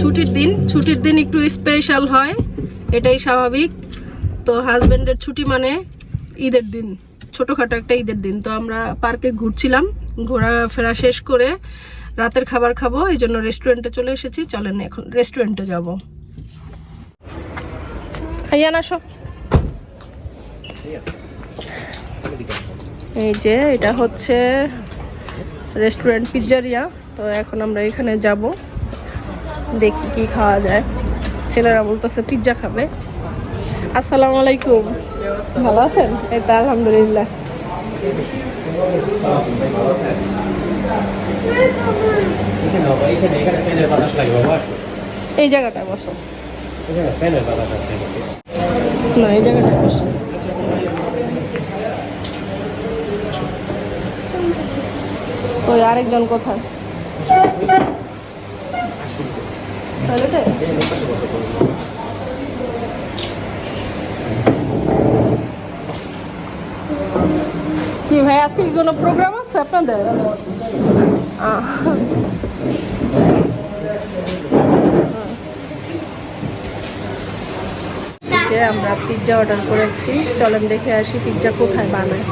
ছুটির দিন ছুটির দিন একটু স্পেশাল হয়, এটাই স্বাভাবিক। তো হাজবেন্ডের ছুটি মানে ঈদের দিন, ছোটোখাটো একটা ঈদের দিন। তো আমরা পার্কে ঘুরছিলাম, ঘোরাফেরা শেষ করে রাতের খাবার খাব, এই জন্য রেস্টুরেন্টে চলে এসেছি। চলেন এখন রেস্টুরেন্টে যাব। এই যে, এটা হচ্ছে রেস্টুরেন্ট পিৎজারিয়া তো এখন আমরা এখানে যাব। দেখি কি খাওয়া যায়। ছেলেরা বলতেছে পিৎজা খাবে। আসসালামু আলাইকুম। ভালো আছেন? এই তো, আলহামদুলিল্লাহ। এই জায়গাটায় বসো। না, এই জায়গাটায় বসো। ওই আরেকজন কোথায়? টয়লেটে কি ভাই আজকে কি কোনো প্রোগ্রাম আছে আপনাদের? আহ। যে আমরা পিৎজা অর্ডার করেছি। চলেন দেখে আসি পিৎজা কোথায় বানায়।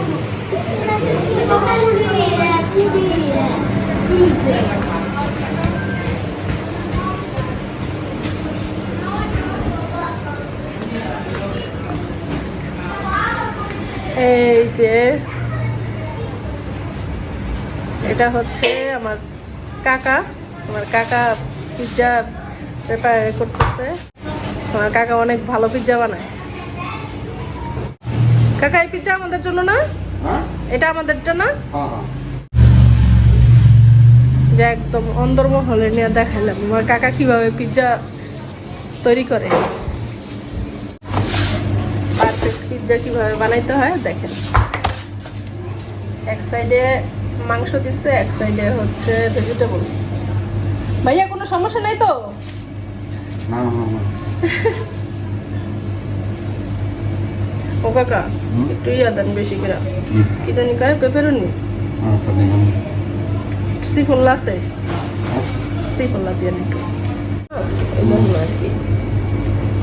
যে এটা হচ্ছে আমার কাকা আমার কাকা পিৎজা প্রিপেয়ার করতেছে। আমার কাকা অনেক ভালো পিৎজা বানায়। কাকা এই পিৎজা আমাদের জন্য না? এটা আমাদেরটা না? যে একদম অন্দরমহলে নিয়ে দেখাইলাম আমার কাকা কীভাবে পিৎজা তৈরি করে পারফেক্ট পিৎজা কীভাবে বানাইতে হয় দেখেন। এক সাইডে মাংস দিচ্ছে এক সাইডে হচ্ছে ভেজিটেবল ভাইয়া কোনো সমস্যা নাই তো? না ও কাকা? একটু ইয়া দেন বেশি করে। কি জানি কয় পেপারনি আচ্ছা দেখুন। সিফল্লা আছে? সিফল্লা দিয়ে একটু।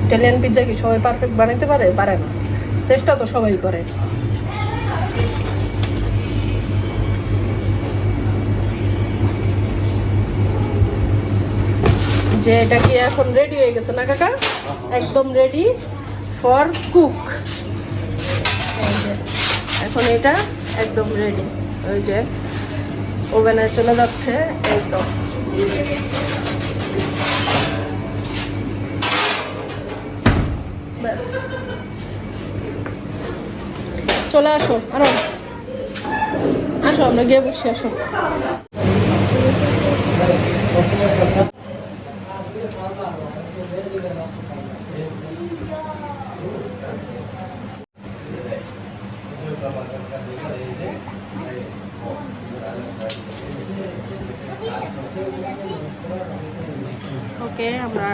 ইটালিয়ান পিৎজা কি সবাই পারফেক্ট বানাইতে পারে? পারে না। চেষ্টা তো সবাই করে। যে এটা কি এখন রেডি হয়ে গেছে না, কাকা? একদম রেডি ফর কুক এখন এটা একদম রেডি ওই যে, ওভেনে চলে যাচ্ছে একদম ব্যাস। চলে আসো, আরও। আসো, আমরা গিয়ে বসে, আসো। ওকে আমরা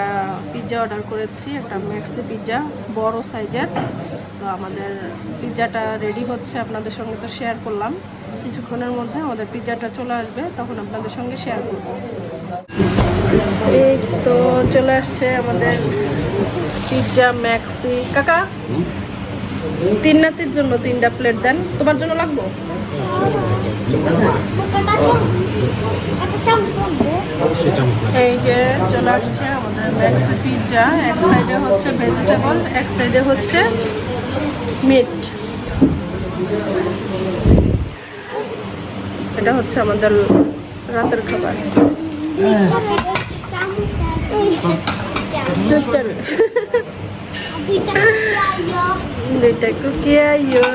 পিৎজা অর্ডার করেছি, একটা ম্যাক্সি পিৎজা বড় সাইজের তো আমাদের পিৎজাটা রেডি হচ্ছে আপনাদের সঙ্গে তো শেয়ার করলাম। কিছুক্ষণের মধ্যে আমাদের পিৎজাটা চলে আসবে, তখন আপনাদের সঙ্গে শেয়ার করব। এই তো চলে আসছে আমাদের পিৎজা ম্যাক্সি। কাকা, তিন নাতির জন্য তিনটা প্লেট দেন। তোমার জন্য লাগবো? এই যে চলে আসছে আমাদের ম্যাক্সি পিৎজা এক সাইডে হচ্ছে ভেজিটেবল এক সাইডে হচ্ছে মিট। এটা হচ্ছে আমাদের রাতের খাবার। Sister. দুইটা কুকি আইয়ো।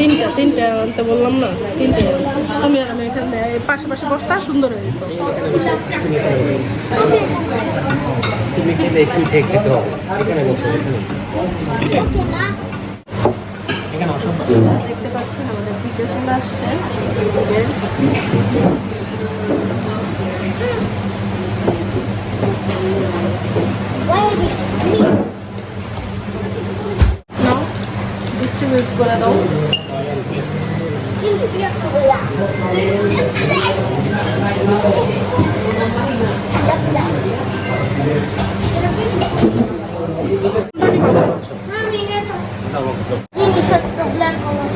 তিনটা তিনটা আনতে বললাম না তিনটে আছে আমি আর আমি এখানে এই পাশাপাশি বসতা সুন্দর হয়ে যেত তুমি খেলে একটু ঠেক খেতে হবে? এখানে বসো এখানে। এখানে অসম্ভব দেখতে পাচ্ছেন আমাদের পিঠে চলে আসছে। ডিস্ট্রিবিউট করে দাও।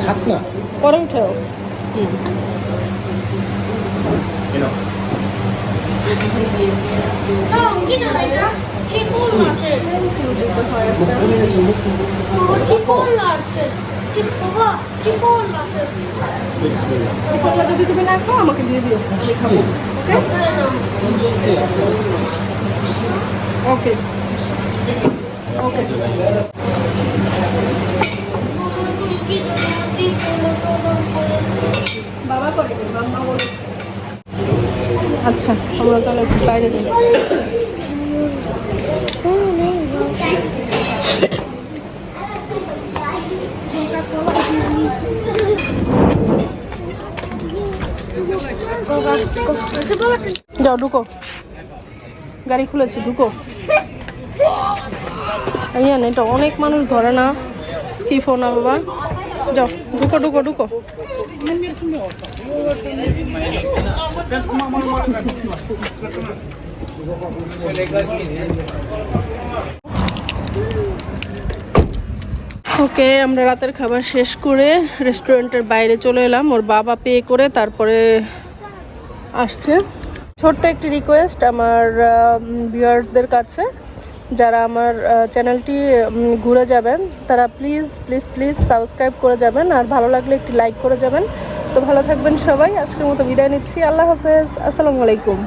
থাক না পরে উঠেও চিপকলা যদি না খাও আমাকে দিয়ে দিও ওকে ওকে বাবা করে মাম্মা বলে আচ্ছা আমরা তাহলে বাইরে যাই। যাও, ঢুকো। গাড়ি খুলেছি, ঢুকো। এটা অনেক মানুষ ধরে না। স্কিপ না, বাবা। যাও, ঢুকো ঢুকো ঢুকো। ওকে, আমরা রাতের খাবার শেষ করে রেস্টুরেন্টের বাইরে চলে এলাম। ওর বাবা পে করে, তারপরে আসছে। ছোট্ট একটি রিকোয়েস্ট আমার ভিউয়ার্সদের কাছে। যারা আমার চ্যানেলটি ঘুরে যাবেন, তারা প্লিজ প্লিজ প্লিজ সাবস্ক্রাইব করে যাবেন। আর ভালো লাগলে একটি লাইক করে যাবেন। তো ভালো থাকবেন সবাই। আজকের মতো বিদায় নিচ্ছি। আল্লাহ হাফেজ। আসসালামু আলাইকুম।